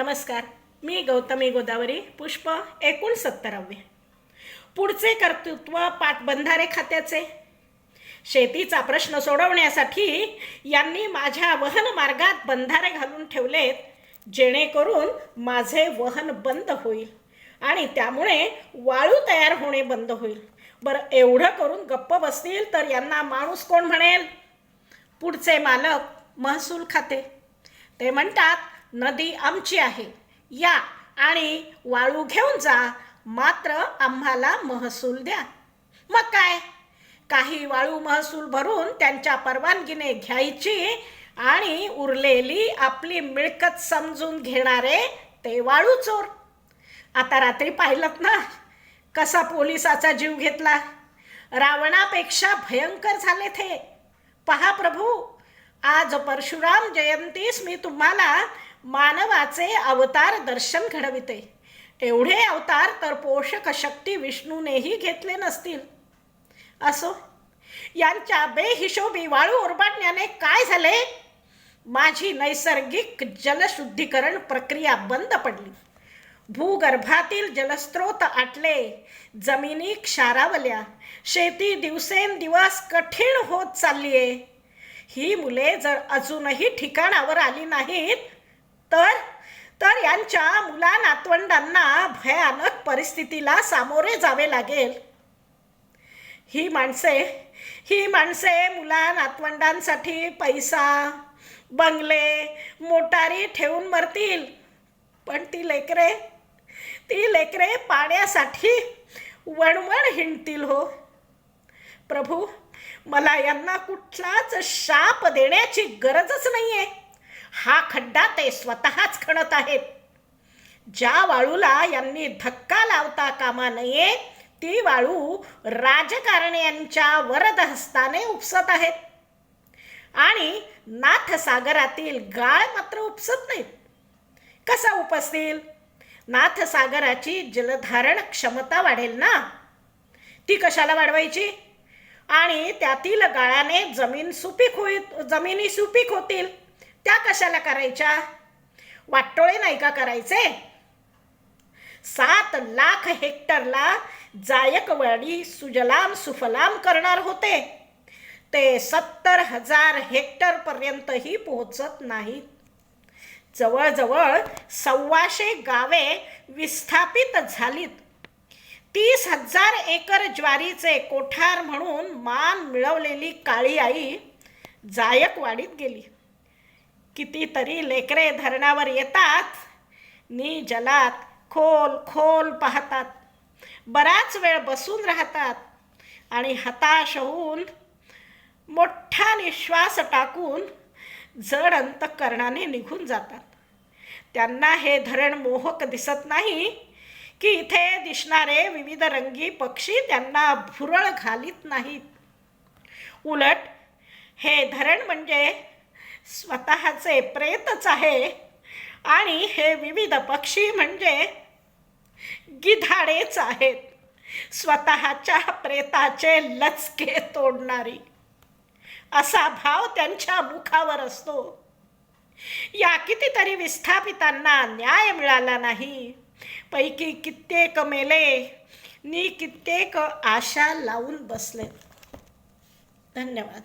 नमस्कार मी गौतमी गोदावरी पुष्प एकोणसत्तरावे. पुढचे कर्तृत्व पाटबंधारे खात्याचे. शेतीचा प्रश्न सोडवण्यासाठी यांनी माझ्या वहन मार्गात बंधारे घालून ठेवलेत जेणेकरून माझे वहन बंद होईल आणि त्यामुळे वाळू तयार होणे बंद होईल. बरं एवढं करून गप्प बसतील तर यांना माणूस कोण म्हणेल? पुढचे मालक महसूल खाते. ते म्हणतात नदी आमची आहे. या आणि वाळू घेऊन जा. मात्र आम्हाला महसूल द्या. मग काय? काही वाळू महसूल भरून त्यांच्या परवानगीने घ्यायची आणि उरलेली आपली मिळकत समजून घेणारे ते वाळू चोर. आता रात्री पाहिलं ना? कसा पोलिसाचा जीव घेतला? रावणापेक्षा भयंकर झाले ते पहा प्रभू आज परशुराम जयंतीस मी तुम्हाला मानवाचे अवतार दर्शन घडविते. एवढे अवतार तर पोषक शक्ती विष्णूनेही घेतले नसतील. असो यांच्या बेहिशोबी वाळू उरबाटण्याने काय झाले? माझी नैसर्गिक जलशुद्धीकरण प्रक्रिया बंद पडली. भूगर्भातील जलस्रोत आटले जमिनी क्षारावल्या शेती दिवसेंदिवस कठीण होत चालली आहे ही मुले जर अजूनही ठिकाणावर आली नाहीत तर तर यांच्या मुला नातवंडांना भयानक परिस्थितीला सामोरे जावे लागेल. ही माणसे ही माणसे मुला नातवंडांसाठी पैसा बंगले मोटारी ठेवून मरतील. पण ती लेकरे ती लेकरे पाण्यासाठी वणवण हिंडतील हो. प्रभू मला यांना कुठलाच शाप देण्याची गरजच नाही आहे हा खड्डा ते स्वतःच खणत आहेत. ज्या वाळूला यांनी धक्का लावता कामा नये ती वाळू राजकारण्यांच्या वरद हस्ताने उपसत आहेत. आणि नाथसागरातील गाळ मात्र उपसत नाहीत. कसा उपसतील? नाथसागराची जलधारण क्षमता वाढेल ना? ती कशाला वाढवायची? आणि त्यातील गाळाने जमीन सुपीक होईल जमिनी सुपीक होतील. त्या कशाला करायच्या? वाटोळे नाही का करायचे? सात लाख हेक्टरला जायकवाडी सुजलाम सुफलाम करणार होते. ते सत्तर हजार हेक्टर पर्यंतही पोहोचत नाहीत. जवळजवळ सव्वाशे गावे विस्थापित झालीत. तीस हजार एकर ज्वारीचे कोठार म्हणून मान मिळवलेली काळी आई जायकवाडीत गेली. कितीतरी लेकरे धरणावर येतात. नी जलात खोल खोल पाहतात. बराच वेळ बसून राहतात. आणि हताश होऊन मोठा निश्वास टाकून जड अंतकरणाने निघून जातात. त्यांना हे धरण मोहक दिसत नाही की इथे दिसणारे विविध रंगी पक्षी त्यांना भुरळ घालीत नाहीत. उलट हे धरण म्हणजे स्वतःचे प्रेतच आहे. आणि हे विविध पक्षी म्हणजे गिधाडेच आहेत. स्वतःच्या प्रेताचे लचके तोडणारी. असा भाव त्यांच्या मुखावर असतो. या कितीतरी विस्थापितांना न्याय मिळाला नाही. पैकी कित्येक मेले नी कित्येक आशा लावून बसले. धन्यवाद.